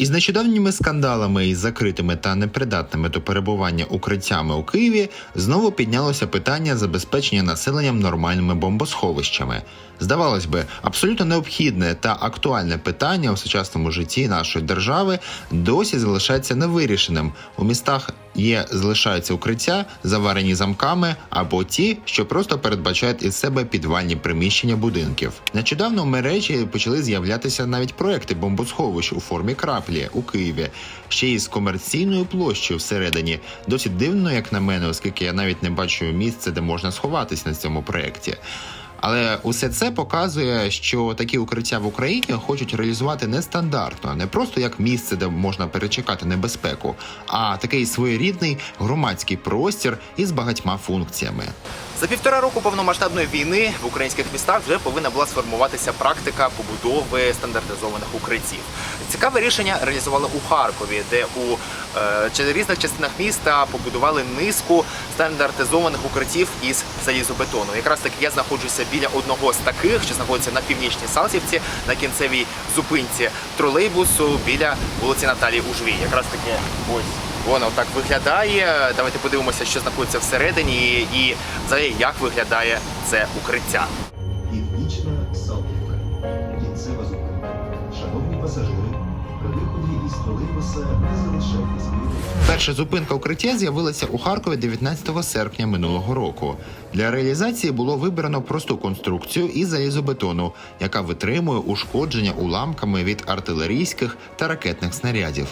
Із нещодавніми скандалами із закритими та непридатними до перебування укриттями у Києві знову піднялося питання забезпечення населенням нормальними бомбосховищами. Здавалось би, абсолютно необхідне та актуальне питання у сучасному житті нашої держави досі залишається невирішеним. У містах є залишаються укриття, заварені замками, або ті, що просто передбачають із себе підвальні приміщення будинків. Нещодавно в мережі почали з'являтися навіть проекти бомбосховищ у формі краплі у Києві, ще й з комерційною площею всередині. Досить дивно, як на мене, оскільки я навіть не бачу місця, де можна сховатись на цьому проєкті. Але усе це показує, що такі укриття в Україні хочуть реалізувати нестандартно, не просто як місце, де можна перечекати небезпеку, а такий своєрідний громадський простір із багатьма функціями. За півтора року повномасштабної війни в українських містах вже повинна була сформуватися практика побудови стандартизованих укриттів. Цікаве рішення реалізували у Харкові, де у е, чи- різних частинах міста побудували низку стандартизованих укриттів із залізобетону. Якраз таки я знаходжуся біля одного з таких, що знаходиться на північній Салтівці, на кінцевій зупинці тролейбусу біля вулиці Наталії Ужвій. Якраз таки ось. Воно так виглядає. Давайте подивимося, що знаходиться всередині, і взагалі як виглядає це укриття. Північна Салтівка. Кінцева зупинка. Шановні пасажири. Перша зупинка укриття з'явилася у Харкові 19 серпня минулого року. Для реалізації було вибрано просту конструкцію із залізобетону, яка витримує ушкодження уламками від артилерійських та ракетних снарядів.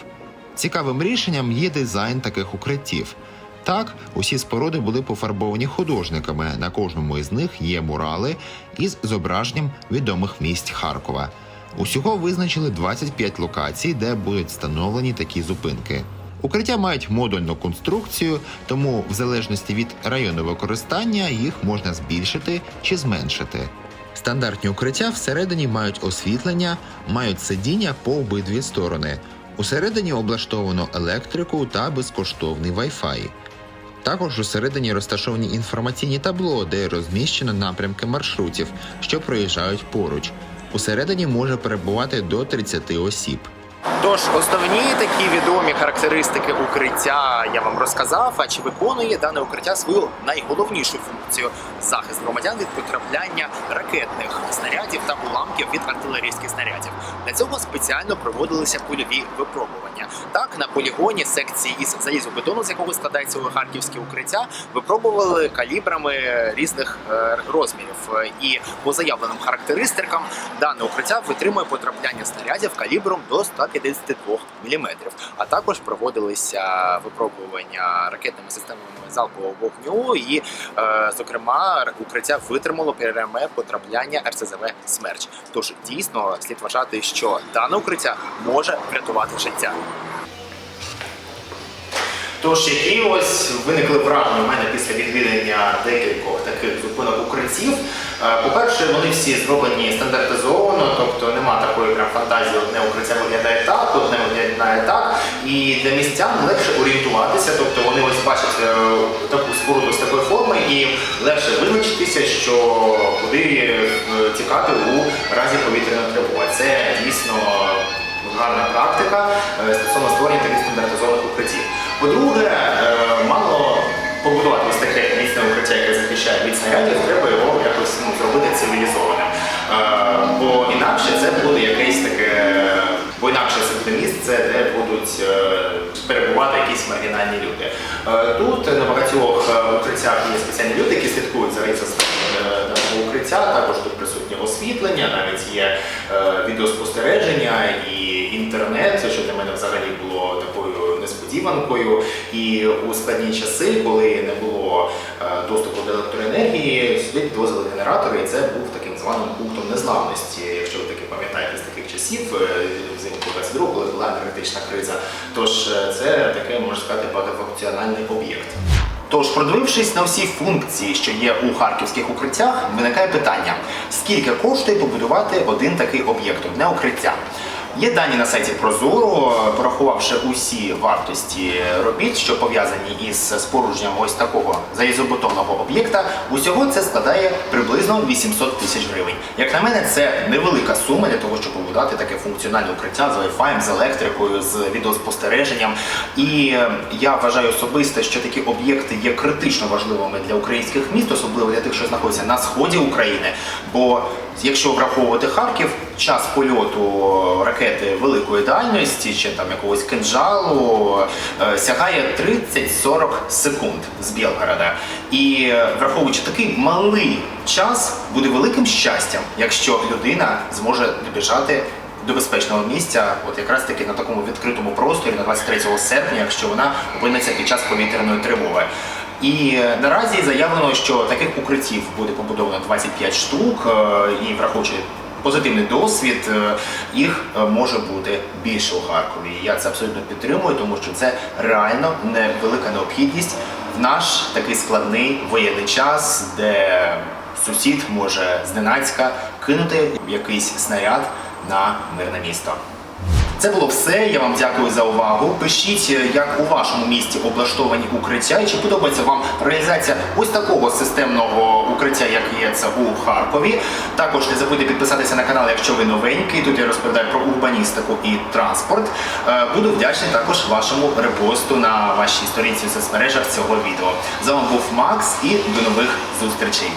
Цікавим рішенням є дизайн таких укриттів. Так, усі споруди були пофарбовані художниками. На кожному із них є мурали із зображенням відомих місць Харкова. Усього визначили 25 локацій, де будуть встановлені такі зупинки. Укриття мають модульну конструкцію, тому в залежності від району використання їх можна збільшити чи зменшити. Стандартні укриття всередині мають освітлення, мають сидіння по обидві сторони. Усередині облаштовано електрику та безкоштовний Wi-Fi. Також усередині розташовані інформаційні табло, де розміщено напрямки маршрутів, що проїжджають поруч. Усередині може перебувати до 30 осіб. Тож основні такі відомі характеристики укриття я вам розказав. А чи виконує дане укриття свою найголовнішу функцію захист громадян від потрапляння ракетних снарядів та уламків від артилерійських снарядів? Для цього спеціально проводилися польові випробування. Так на полігоні секції із залізобетону, з якого складається харківське укриття, випробували калібрами різних е, розмірів. І по заявленим характеристикам дане укриття витримує потрапляння снарядів калібром до 152 мм. А також проводилися випробування ракетними системами залпового вогню, і, е, зокрема, укриття витримало пряме потрапляння РСЗВ Смерч. Тож дійсно слід вважати, що дане укриття може врятувати життя. Тож, які ось виникли враження у мене після відвідання декількох таких зупинок укриттів. Е, По-перше, вони всі зроблені стандартизовано, тобто нема фантазії, одне укриття виглядає так, одне виглядає так. І для містян легше орієнтуватися, тобто вони ось бачать е, таку споруду з такої форми і легше визначитися, що куди е, тікати у разі повітряної тривоги. Це дійсно гарна практика е, стосовно створення таких стандартизованих укриттів. По-друге, мало побудувати ось таке міцне укриття, яке захищає від снарядів, треба його якось ну, зробити цивілізованим. Якісь маргінальні люди. Е, Тут на багатьох е, укриттях є спеціальні люди, які слідкують за е, даного укриття. Також тут присутнє освітлення, навіть є відеоспостереження і інтернет, що для мене взагалі було такою несподіванкою. І у складні часи, коли не було доступу до електроенергії, сюди підвозили генератори, і це був таким званим пунктом незламності. Якщо ви таки пам'ятаєте з таких часів, взимку 22, коли була енергетична криза, тож е, це таке можна сказати багатофункціональний об'єкт. Тож, продивившись на всі функції, що є у харківських укриттях, виникає питання: скільки коштує побудувати один такий об'єкт, одне укриття? Є дані на сайті Прозоро, порахувавши усі вартості робіт, що пов'язані із спорудженням ось такого залізобетонного об'єкта. Усього це складає приблизно 800 тисяч гривень. Як на мене, це невелика сума для того, щоб побудувати таке функціональне укриття з Wi-Fi, з електрикою, з відеоспостереженням. І е, я вважаю особисто, що такі об'єкти є критично важливими для українських міст, особливо для тих, що знаходяться на сході України. Бо якщо враховувати Харків, час польоту ракети великої дальності чи там якогось кинжалу е, сягає 30-40 секунд з Білгорода. І е, враховуючи такий малий час, буде великим щастям, якщо людина зможе добіжати до безпечного місця, от якраз таки на такому відкритому просторі на 23 серпня, якщо вона опиниться під час повітряної тривоги. І е, наразі заявлено, що таких укриттів буде побудовано 25 штук, і враховуючи позитивний досвід, е, їх е, може бути більше у Харкові. Я це абсолютно підтримую, тому що це реально невелика необхідність в наш такий складний воєнний час, де сусід може зненацька кинути якийсь снаряд на мирне місто. Це було все. Я вам дякую за увагу. Пишіть, е, як у вашому місті облаштовані укриття, і чи подобається вам реалізація ось такого системного укриття, як є це у Харкові. Також не забудьте підписатися на канал, якщо ви новенький. Тут я розповідаю про урбаністику і транспорт. Е, Буду вдячний також вашому репосту на вашій сторінці в соцмережах цього відео. З вами був Макс і до нових зустрічей.